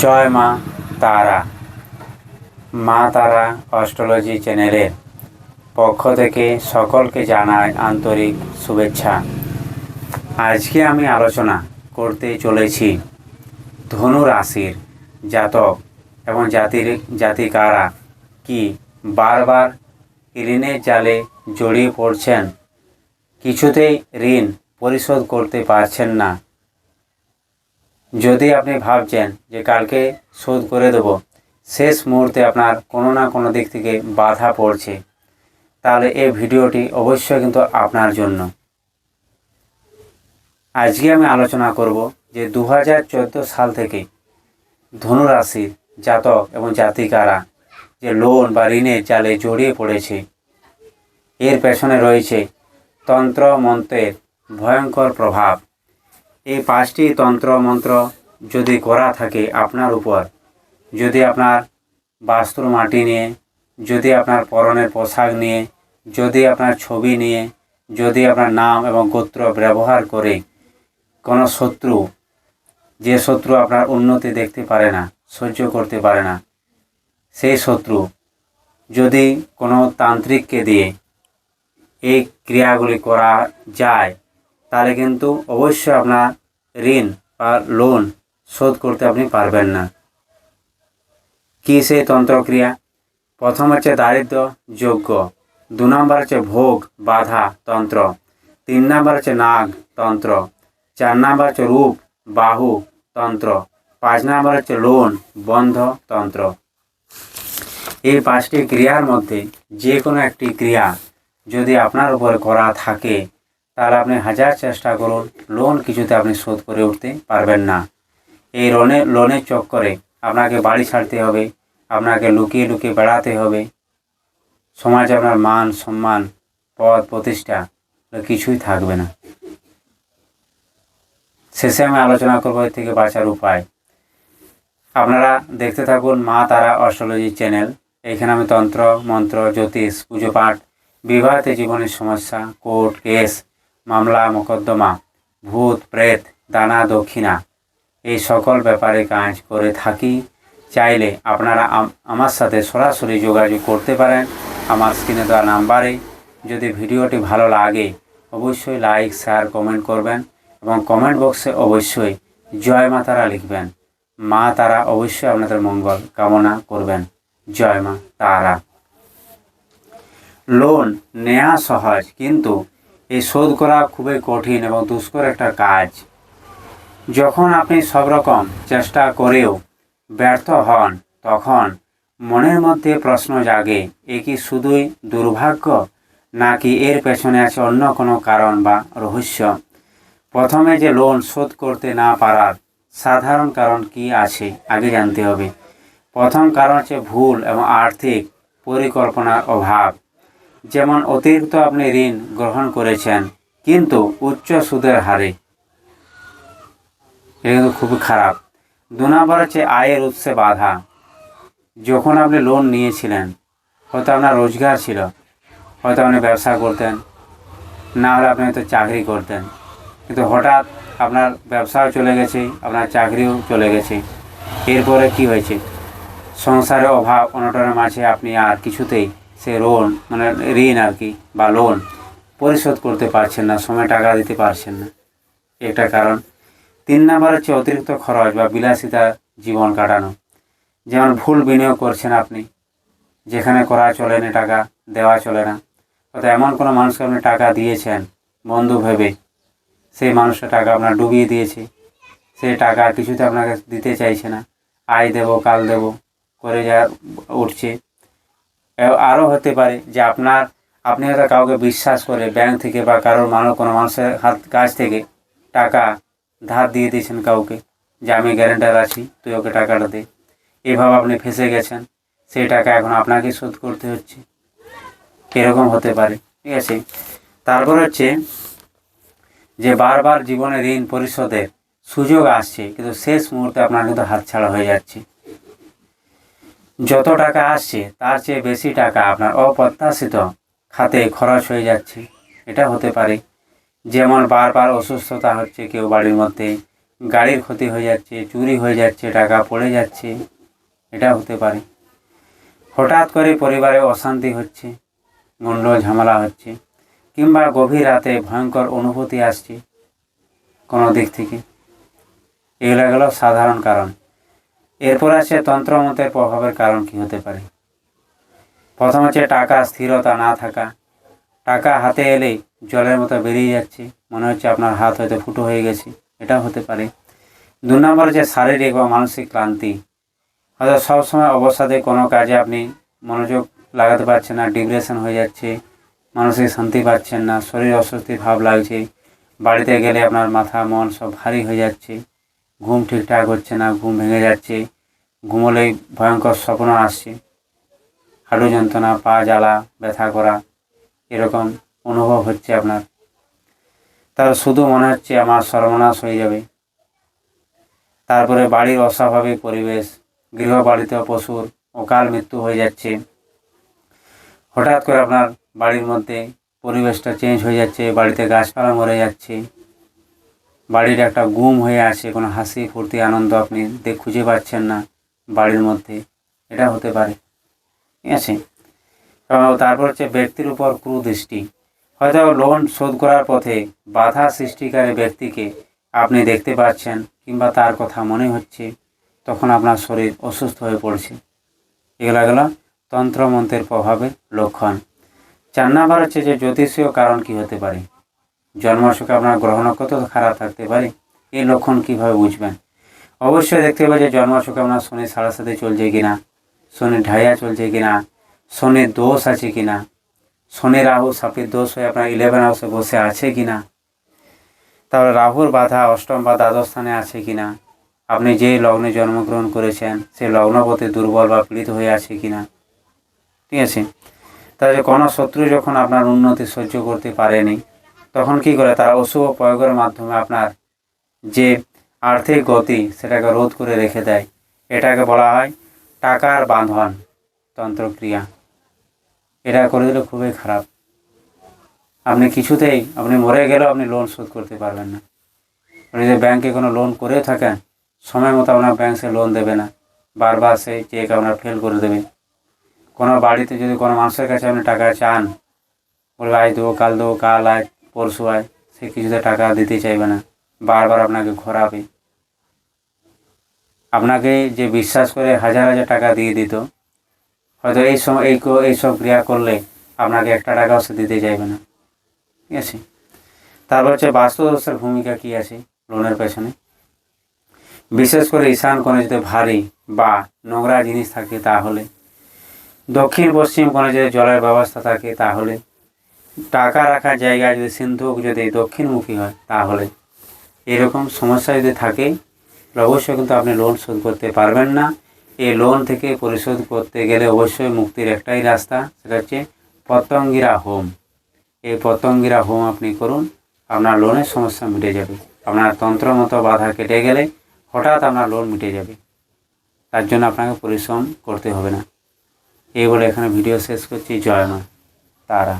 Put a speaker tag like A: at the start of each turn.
A: জয় মা তারা। মা তারা অস্ট্রোলজি চ্যানেলের পক্ষ থেকে সকলকে জানাই আন্তরিক শুভেচ্ছা। আজকে আমি আলোচনা করতে চলেছি ধনু রাশির জাতক এবং জাতির জাতিকারা কি বারবার ঋণের জালে জড়িয়ে পড়ছেন? কিছুতেই ঋণ পরিশোধ করতে পারছেন না। যদি আপনি ভাবছেন যে কালকে শোধ করে দেব, শেষ মুহূর্তে আপনার কোনো না কোনো দিক থেকে বাধা পড়ছে, তাহলে এই ভিডিওটি অবশ্যই কিন্তু আপনার জন্য। আজকে আমি আলোচনা করব যে দু হাজার চোদ্দ সাল থেকে ধনুরাশির জাতক এবং জাতিকারা যে লোন বা ঋণের জালে জড়িয়ে পড়েছে, এর পেছনে রয়েছে তন্ত্র মন্ত্রের ভয়ঙ্কর প্রভাব। এই পাঁচটি তন্ত্র মন্ত্র যদি করা থাকে আপনার উপর, যদি আপনার বাস্তুর মাটি নিয়ে, যদি আপনার পরনের পোশাক নিয়ে, যদি আপনার ছবি নিয়ে, যদি আপনার নাম এবং গোত্র ব্যবহার করে কোনো শত্রু, যে শত্রু আপনার উন্নতি দেখতে পারে না, সহ্য করতে পারে না, সেই শত্রু যদি কোনো তান্ত্রিককে দিয়ে এই ক্রিয়াগুলি করা যায়, তাহলে কিন্তু অবশ্যই আপনার ঋণ বা লোন শোধ করতে আপনি পারবেন না। কি সেই তন্ত্রক্রিয়া? প্রথম হচ্ছে দারিদ্র যোগ্য, দু নম্বর হচ্ছে ভোগ বাধা তন্ত্র, তিন নম্বর হচ্ছে নাগ তন্ত্র, চার নম্বর হচ্ছে রূপ বাহু তন্ত্র, পাঁচ নম্বর হচ্ছে লোন বন্ধ তন্ত্র। এই পাঁচটি ক্রিয়ার মধ্যে যে কোনো একটি ক্রিয়া যদি আপনার উপর করা থাকে তাহলে আপনি হাজার চেষ্টা করুন লোন কিছুতে আপনি শোধ করে উঠতে পারবেন না। এই লোনে লোনের চক্করে আপনাকে বাড়ি ছাড়তে হবে, আপনাকে লুকিয়ে লুকিয়ে বেড়াতে হবে। সমাজে আপনার মান, সম্মান, পদ, প্রতিষ্ঠা কিছুই থাকবে না। শেষে আমি আলোচনা করব এর থেকে বাঁচার উপায়। আপনারা দেখতে থাকুন মা তারা অস্ট্রোলজি চ্যানেল। এখানে আমি তন্ত্র, মন্ত্র, জ্যোতিষ, পুজো পাঠ, বিবাহতে জীবনের সমস্যা, কোর্ট, কেস মামলা, মোকদ্দমা, ভূত, প্রেত, দানা, দক্ষিণা, এই সকল ব্যাপারে কাজ করে থাকি। চাইলে আপনারা আমার সাথে সরাসরি যোগাযোগ করতে পারেন। আমার স্ক্রিনে দেওয়া নাম্বারে। যদি ভিডিওটি ভালো লাগে, অবশ্যই লাইক, শেয়ার, কমেন্ট করবেন এবং কমেন্ট বক্সে অবশ্যই জয় মা তারা লিখবেন। মা তারা অবশ্যই আপনাদের মঙ্গল কামনা করবেন। জয় মা তারা। লোন নেওয়া সহজ, কিন্তু এই শোধ করা খুবই কঠিন এবং দুষ্কর একটা কাজ। যখন আপনি সব রকম চেষ্টা করেও ব্যর্থ হন, তখন মনের মধ্যে প্রশ্ন জাগে, এ কি শুধুই দুর্ভাগ্য, নাকি এর পেছনে আছে অন্য কোনো কারণ বা রহস্য? প্রথমে যে লোন শোধ করতে না পারার সাধারণ কারণ কি আছে, আগে জানতে হবে। প্রথম কারণ হচ্ছে ভুল এবং আর্থিক পরিকল্পনার অভাব। যেমন অতিরিক্ত আপনি ঋণ গ্রহণ করেছেন, কিন্তু উচ্চ সুদের হারে। এটা কিন্তু খুবই খারাপ। দু নম্বর হচ্ছে আয়ের উৎসে বাধা। যখন আপনি লোন নিয়েছিলেন, হয়তো আপনার রোজগার ছিল, হয়তো আপনি ব্যবসা করতেন, না হলে আপনি হয়তো চাকরি করতেন। কিন্তু হঠাৎ আপনার ব্যবসাও চলে গেছে, আপনার চাকরিও চলে গেছে। এরপরে কি হয়েছে? সংসারের অভাব, অনটনের মাঝে আপনি আর কিছুতেই সে লোন মানে ঋণ আর কি, বা লোন পরিশোধ করতে পারছেন না, সময় টাকা দিতে পারছেন না। একটা কারণ, তিন নাম্বার হচ্ছে অতিরিক্ত খরচ বা বিলাসিতা জীবন কাটানো। যেমন ভুল বিনিয়োগ করছেন আপনি, যেখানে করা চলে না টাকা, দেওয়া চলে না। অর্থাৎ এমন কোনো মানুষকে আপনি টাকা দিয়েছেন, বন্ধু ভেবে, সেই মানুষটা টাকা আপনার ডুবিয়ে দিয়েছে সেই টাকা কিছুতে আপনাকে দিতে চাইছে না। আয় দেবো, কাল দেবো, করে যা উঠছে। আরও হতে পারে যে আপনার, আপনি হয়তো কাউকে বিশ্বাস করে ব্যাংক থেকে বা কারোর মানুষ কোনো মানুষের হাত, কাছ থেকে টাকা ধার দিয়ে দিয়েছেন কাউকে, যে আমি গ্যারেন্টার আছি, তুই ওকে টাকাটা দে। এভাবে আপনি ফেসে গেছেন, সেই টাকা এখন আপনাকে শোধ করতে হচ্ছে। এরকম হতে পারে, ঠিক আছে? তারপর হচ্ছে যে বারবার জীবনে ঋণ পরিশোধের সুযোগ আসছে, কিন্তু শেষ মুহূর্তে আপনার কিন্তু হাতছাড়া হয়ে যাচ্ছে। যত টাকা আসছে, তার চেয়ে বেশি টাকা আপনার অপ্রত্যাশিত খাতে খরচ হয়ে যাচ্ছে। এটা হতে পারে। যেমন বারবার অসুস্থতা হচ্ছে, কেউ বাড়ির মধ্যে গাড়ির ক্ষতি হয়ে যাচ্ছে, চুরি হয়ে যাচ্ছে, টাকা পড়ে যাচ্ছে, এটা হতে পারে। হঠাৎ করে পরিবারে অশান্তি হচ্ছে গন্ডগোল ঝামেলা হচ্ছে, কিংবা গভীর রাতে ভয়ঙ্কর অনুভূতি আসছে কোনো দিক থেকে। এগুলো গেল সাধারণ কারণ। এরপর আছে তন্ত্রমতের প্রভাবের কারণ কি হতে পারে? প্রথম হচ্ছে টাকা স্থিরতা না থাকা। টাকা হাতে এলেই জলের মতো বেরিয়ে যাচ্ছে। মনে হচ্ছে আপনার হাত হয়তো ফুটো হয়ে গেছে। এটাও হতে পারে। দু নম্বর হচ্ছে শারীরিক বা মানসিক ক্লান্তি। হয়তো সবসময় অবসাদে কোনো কাজে আপনি মনোযোগ লাগাতে পারছেন না, ডিপ্রেশন হয়ে যাচ্ছে, মানসিক শান্তি পাচ্ছেন না, শরীর অস্বস্তি ভাব লাগছে, বাড়িতে গেলে আপনার মাথা, মন সব ভারী হয়ে যাচ্ছে। ঘুম ঠিকঠাক হচ্ছে না, ঘুম ভেঙে যাচ্ছে, ঘুমোলেই ভয়ঙ্কর স্বপ্ন আসছে। হাঁটু যন্ত্রণা, পা জ্বালা, ব্যথা করা, এরকম অনুভব হচ্ছে আপনার। তার শুধু মনে হচ্ছে আমার সর্বনাশ হয়ে যাবে। তারপরে বাড়ির অস্বাভাবিক পরিবেশ গৃহবাড়িতে পশুর অকাল মৃত্যু হয়ে যাচ্ছে। হঠাৎ করে আপনার বাড়ির মধ্যে পরিবেশটা চেঞ্জ হয়ে যাচ্ছে, বাড়িতে গাছপালা মরে যাচ্ছে। বাড়ির একটা গুম হয়ে আছে, কোনো হাসি, ফুর্তি, আনন্দ আপনি খুঁজে পাচ্ছেন না বাড়ির মধ্যে। এটা হতে পারে। ঠিক আছে? তারপর হচ্ছে ব্যক্তির উপর কুদৃষ্টি। হয়তো লোন শোধ করার পথে বাধা সৃষ্টিকারী ব্যক্তিকে আপনি দেখতে পাচ্ছেন কিংবা তার কথা মনে হচ্ছে, তখন আপনার শরীর অসুস্থ হয়ে পড়ছে। এগুলো গেল তন্ত্রমন্ত্রের প্রভাবের লক্ষণ। চার নাম্বার হচ্ছে যে জ্যোতিষীয় কারণ কি হতে পারে? জন্মসুখে আপনার গ্রহ নক্ষত্র খারাপ থাকতে পারে এই লক্ষণ কীভাবে বুঝবেন? অবশ্যই দেখতে হবে যে জন্মসুখে আপনার শনি সাড়ে সাথে চলছে কিনা শনি ঢাইয়া চলছে কিনা, শনির দোষ আছে কিনা শনি রাহু, সাপের দোষ হয়ে আপনার ইলেভেন হাউসে বসে আছে কিনা তারপরে রাহুর বাধা অষ্টম বা দ্বাদশ স্থানে আছে কিনা, আপনি যে লগ্নে জন্মগ্রহণ করেছেন, সে লগ্নপতি দুর্বল বা পীড়িত হয়ে আছে কিনা, ঠিক আছে? তাহলে কোনো শত্রু যখন আপনার উন্নতি সহ্য করতে পারেনি তখন কি করে? তারা অশুভ প্রয়োগের মাধ্যমে আপনার যে আর্থিক গতি সেটাকে রোধ করে রেখে দেয়। এটাকে বলা হয় টাকার বাঁধন তন্ত্রক্রিয়া। এটা করে দিলে খুবই খারাপ। আপনি কিছুতেই, আপনি মরে গেলেও আপনি লোন শোধ করতে পারবেন না। আপনি যদি ব্যাংকে কোনো লোন করে থাকেন, সময় মতো আপনার ব্যাংক সে লোন দেবে না। বারবার সেই চেক আপনার ফেল করে দেবে। কোনো বাড়িতে যদি কোনো মানুষের কাছে আপনি টাকা চান, বলবে আজ দেবো কাল দেবো কাল আজ পরশু আয় সে কিছুতে টাকা দিতে চাইবে না। বারবার আপনাকে ঘোরাবে। আপনাকে যে বিশ্বাস করে হাজার হাজার টাকা দিয়ে দিত, হয়তো এই সময় এই এইসব ক্রিয়া করলে আপনাকে একটা টাকাও সে দিতে চাইবে না। ঠিক আছে? তারপর হচ্ছে বাস্তুদোষের ভূমিকা কী আছে লোনের পেছনে? বিশেষ করে ঈশান কোণে যদি ভারী বা নোংরা জিনিস থাকে তাহলে। দক্ষিণ পশ্চিম কোণে যদি জলের ব্যবস্থা থাকে তাহলে। টাকা রাখার জায়গা যদি সিন্ধুক যদি দক্ষিণমুখী হয়, তাহলে এরকম সমস্যা যদি থাকে অবশ্যই কিন্তু আপনি লোন শোধ করতে পারবেন না। এই লোন থেকে পরিশোধ করতে গেলে অবশ্যই মুক্তির একটাই রাস্তা, সেটা হচ্ছে পতঙ্গিরা হোম। এই পতঙ্গিরা হোম আপনি করুন, আপনার লোনের সমস্যা মিটে যাবে। আপনার তন্ত্রমতো বাধা কেটে গেলে হঠাৎ আপনার লোন মিটে যাবে। তার জন্য আপনাকে পরিশ্রম করতে হবে না। এই বলে এখানে ভিডিও শেষ করছি। জয় মা, তারা।